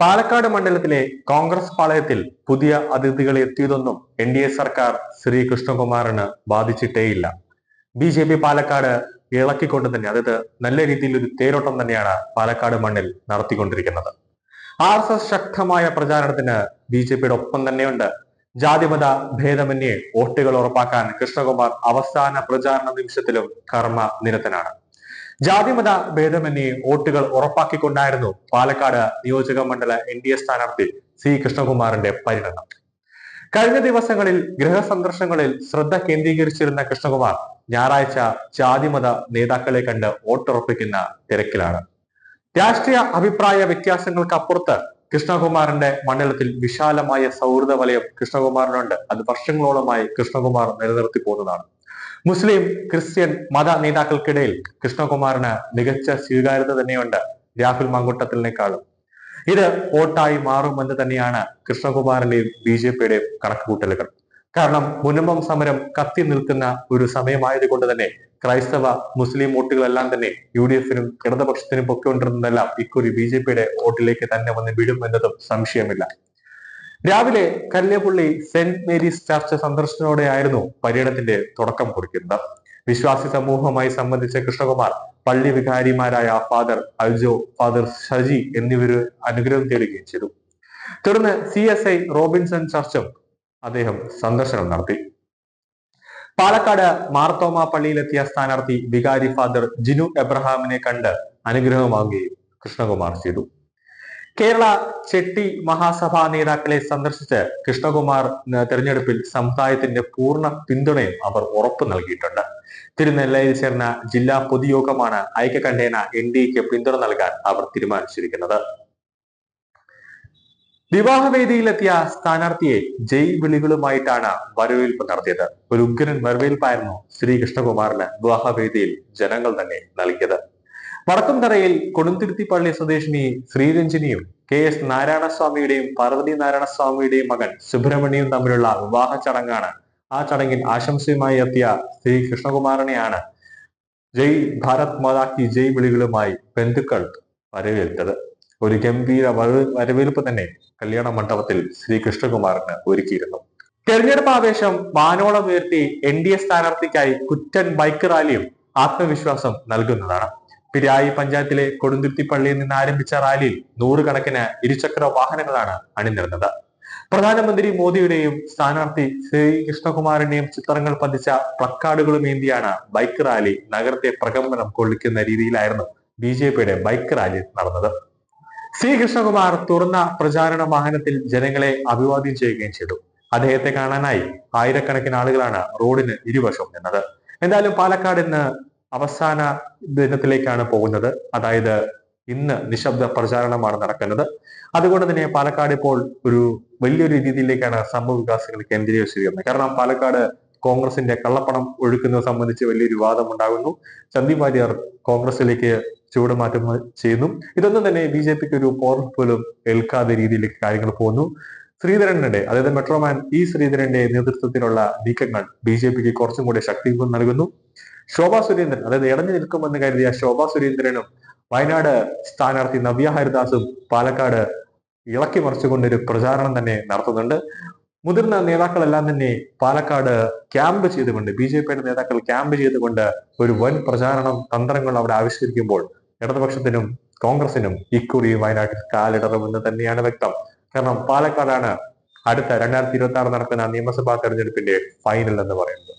പാലക്കാട് മണ്ഡലത്തിലെ കോൺഗ്രസ് പാളയത്തിൽ പുതിയ അതിഥികൾ എത്തിയതൊന്നും എൻ ഡി എ സർക്കാർ ശ്രീ കൃഷ്ണകുമാറിന് ബാധിച്ചിട്ടേയില്ല. ബി ജെ പി പാലക്കാട് ഇളക്കിക്കൊണ്ട് തന്നെ അതായത് നല്ല രീതിയിൽ ഒരു തേരോട്ടം തന്നെയാണ് പാലക്കാട് മണ്ണിൽ നടത്തിക്കൊണ്ടിരിക്കുന്നത്. ആർ എസ് എസ് ശക്തമായ പ്രചാരണത്തിന് ബി ജെ പിയുടെ ഒപ്പം തന്നെയുണ്ട്. ജാതിമത ഭേദമന്യേ വോട്ടുകൾ ഉറപ്പാക്കാൻ കൃഷ്ണകുമാർ അവസാന പ്രചാരണ നിമിഷത്തിലും കർമ്മ നിരതനാണ്. ജാതിമത ഭേദമന്യേ വോട്ടുകൾ ഉറപ്പാക്കിക്കൊണ്ടായിരുന്നു പാലക്കാട് നിയോജക മണ്ഡല എൻ ഡി എ സ്ഥാനാർത്ഥി സി കൃഷ്ണകുമാറിന്റെ പരിണതം. കഴിഞ്ഞ ദിവസങ്ങളിൽ ഗൃഹസന്ദർശനങ്ങളിൽ ശ്രദ്ധ കേന്ദ്രീകരിച്ചിരുന്ന കൃഷ്ണകുമാർ ഞായറാഴ്ച ജാതിമത നേതാക്കളെ കണ്ട് വോട്ടുറപ്പിക്കുന്ന തിരക്കിലാണ്. രാഷ്ട്രീയ അഭിപ്രായ വ്യത്യാസങ്ങൾക്കപ്പുറത്ത് കൃഷ്ണകുമാറിന്റെ മണ്ഡലത്തിൽ വിശാലമായ സൗഹൃദ വലയം കൃഷ്ണകുമാറിനുണ്ട്. അത് വർഷങ്ങളോളമായി കൃഷ്ണകുമാർ നിലനിർത്തി പോകുന്നതാണ്. മുസ്ലിം ക്രിസ്ത്യൻ മത നേതാക്കൾക്കിടയിൽ കൃഷ്ണകുമാറിന് മികച്ച സ്വീകാര്യത തന്നെയുണ്ട് രാഹുൽ മാങ്കുട്ടത്തിനേക്കാളും ഇത് വോട്ടായി മാറുമെന്ന് തന്നെയാണ് കൃഷ്ണകുമാറിന്റെയും ബി ജെ പിയുടെയും കണക്കുകൂട്ടലുകൾ. കാരണം മുനമ്പം സമരം കത്തി നിൽക്കുന്ന ഒരു സമയമായത് കൊണ്ട് തന്നെ ക്രൈസ്തവ മുസ്ലിം വോട്ടുകളെല്ലാം തന്നെ യു ഡി എഫിനും ഇടതുപക്ഷത്തിനും പൊക്കൊണ്ടിരുന്നതെല്ലാം ഇക്കുറി ബി ജെ പിയുടെ വോട്ടിലേക്ക് തന്നെ വന്ന് വിടും എന്നതും സംശയമില്ല. രാവിലെ കല്ലേപ്പുള്ളി സെന്റ് മേരീസ് ചർച്ച് സന്ദർശനത്തോടെയായിരുന്നു പര്യടനത്തിന്റെ തുടക്കം കുറിക്കുന്നത്. വിശ്വാസി സമൂഹവുമായി സംബന്ധിച്ച കൃഷ്ണകുമാർ പള്ളി വികാരിമാരായ ഫാദർ അൽജോ ഫാദർ ഷജി എന്നിവർ അനുഗ്രഹം തേടുകയും ചെയ്തു. തുടർന്ന് സി എസ് ഐ റോബിൻസൺ ചർച്ചും അദ്ദേഹം സന്ദർശനം നടത്തി. പാലക്കാട് മാർത്തോമ പള്ളിയിലെത്തിയ സ്ഥാനാർത്ഥി വികാരി ഫാദർ ജിനു എബ്രഹാമിനെ കണ്ട് അനുഗ്രഹം വാങ്ങുകയും കൃഷ്ണകുമാർ ചെയ്തു. കേരള ചെട്ടി മഹാസഭാ നേതാക്കളെ സന്ദർശിച്ച് കൃഷ്ണകുമാർ തെരഞ്ഞെടുപ്പിൽ സമുദായത്തിന്റെ പൂർണ പിന്തുണയും അവർ ഉറപ്പു നൽകിയിട്ടുണ്ട്. തിരുനെല്ലയിൽ ചേർന്ന ജില്ലാ പൊതുയോഗമാണ് ഐക്യകണ്ഠേന എൻ ഡി എക്ക് പിന്തുണ നൽകാൻ അവർ തീരുമാനിച്ചിരിക്കുന്നത്. വിവാഹവേദിയിലെത്തിയ സ്ഥാനാർത്ഥിയെ ജയ് വിളികളുമായിട്ടാണ് വരവേൽപ്പ് നടത്തിയത്. ഒരു ഉഗ്രൻ വരവേൽപ്പായിരുന്നു ശ്രീ കൃഷ്ണകുമാറിന് വിവാഹവേദിയിൽ ജനങ്ങൾ തന്നെ നൽകിയത്. വടക്കുംതറയിൽ പള്ളി സ്വദേശിനി ശ്രീരഞ്ജിനിയും കെ എസ് നാരായണസ്വാമിയുടെയും പാർവതി നാരായണസ്വാമിയുടെയും മകൻ സുബ്രഹ്മണ്യവും തമ്മിലുള്ള വിവാഹ ചടങ്ങാണ്. ആ ചടങ്ങിൽ ആശംസയുമായി എത്തിയ ശ്രീ കൃഷ്ണകുമാരനെയാണ് ജയ് ഭാരത് മാതാക്കി ജയ് വിളികളുമായി ബന്ധുക്കൾ വരവേൽത്തത് ഒരു ഗംഭീര വര- വരവേൽപ്പ് തന്നെ കല്യാണ മണ്ഡപത്തിൽ ശ്രീ കൃഷ്ണകുമാറിന് ഒരുക്കിയിരുന്നു. തെരഞ്ഞെടുപ്പ് ആവേശം വാനോളം ഉയർത്തി എൻ ഡി എ സ്ഥാനാർത്ഥിക്കായി കുറ്റൻ ബൈക്ക് റാലിയും ആത്മവിശ്വാസം നൽകുന്നതാണ്. പിരായി പഞ്ചായത്തിലെ കൊടുന്തുരുത്തി പള്ളിയിൽ നിന്ന് ആരംഭിച്ച റാലിയിൽ നൂറുകണക്കിന് ഇരുചക്ര വാഹനങ്ങളാണ് അണിനിരന്നത്. പ്രധാനമന്ത്രി മോദിയുടെയും സ്ഥാനാർത്ഥി ശ്രീ കൃഷ്ണകുമാറിന്റെയും ചിത്രങ്ങൾ പതിച്ച പ്ലക്കാർഡുകളും ഏന്തിയാണ് ബൈക്ക് റാലി നഗരത്തെ പ്രകമ്പനം കൊള്ളിക്കുന്ന രീതിയിലായിരുന്നു ബി ജെ പിയുടെ ബൈക്ക് റാലി നടന്നത്. സി കൃഷ്ണകുമാർ തുറന്ന പ്രചാരണ വാഹനത്തിൽ ജനങ്ങളെ അഭിവാദ്യം ചെയ്യുകയും ചെയ്തു. അദ്ദേഹത്തെ കാണാനായി ആയിരക്കണക്കിന് ആളുകളാണ് റോഡിന് ഇരുവശം നിന്നത്. എന്തായാലും പാലക്കാട് ഇന്ന് അവസാന ദിനത്തിലേക്കാണ് പോകുന്നത്. അതായത് ഇന്ന് നിശബ്ദ പ്രചാരണമാണ് നടക്കുന്നത്. അതുകൊണ്ട് തന്നെ പാലക്കാട് ഇപ്പോൾ ഒരു വലിയൊരു രീതിയിലേക്കാണ് സംഭവ വികാസങ്ങൾ കേന്ദ്രീകരിച്ചിരിക്കുന്നത് കാരണം പാലക്കാട് കോൺഗ്രസിന്റെ കള്ളപ്പണം ഒഴുക്കുന്നത് സംബന്ധിച്ച് വലിയൊരു വിവാദം ഉണ്ടാകുന്നു. സന്ദീപ് വാര്യർ കോൺഗ്രസിലേക്ക് ചുവടുമാറ്റം ചെയ്യുന്നു. ഇതൊന്നും തന്നെ ബി ജെ പിക്ക് ഒരു പോർട്ട് പോലും ഏൽക്കാതെ രീതിയിലേക്ക് കാര്യങ്ങൾ പോകുന്നു. ശ്രീധരന്റെ അതായത് മെട്രോമാൻ ഇ ശ്രീധരന്റെ നേതൃത്വത്തിലുള്ള നീക്കങ്ങൾ ബി ജെ പിക്ക് കുറച്ചും കൂടി ശക്തി നൽകുന്നു. ശോഭാ സുരേന്ദ്രൻ അതായത് ഇടഞ്ഞു നിൽക്കുമെന്ന് കരുതിയ ശോഭാ സുരേന്ദ്രനും വയനാട് സ്ഥാനാർത്ഥി നവ്യ ഹരിദാസും പാലക്കാട് ഇളക്കി മറിച്ചുകൊണ്ട് ഒരു പ്രചാരണം തന്നെ നടത്തുന്നുണ്ട്. മുതിർന്ന നേതാക്കളെല്ലാം തന്നെ പാലക്കാട് ക്യാമ്പ് ചെയ്തുകൊണ്ട് ബി ജെ പിയുടെ നേതാക്കൾ ക്യാമ്പ് ചെയ്തുകൊണ്ട് ഒരു വൻ പ്രചാരണം തന്ത്രങ്ങൾ അവിടെ ആവിഷ്കരിക്കുമ്പോൾ ഇടതുപക്ഷത്തിനും കോൺഗ്രസിനും ഇക്കുറി വയനാട്ടിൽ കാലിടറുമെന്ന് തന്നെയാണ് വ്യക്തം. കാരണം പാലക്കാടാണ് അടുത്ത രണ്ടായിരത്തി ഇരുപത്തി ആറ് നടക്കുന്ന നിയമസഭാ തെരഞ്ഞെടുപ്പിന്റെ ഫൈനൽ എന്ന് പറയുന്നത്.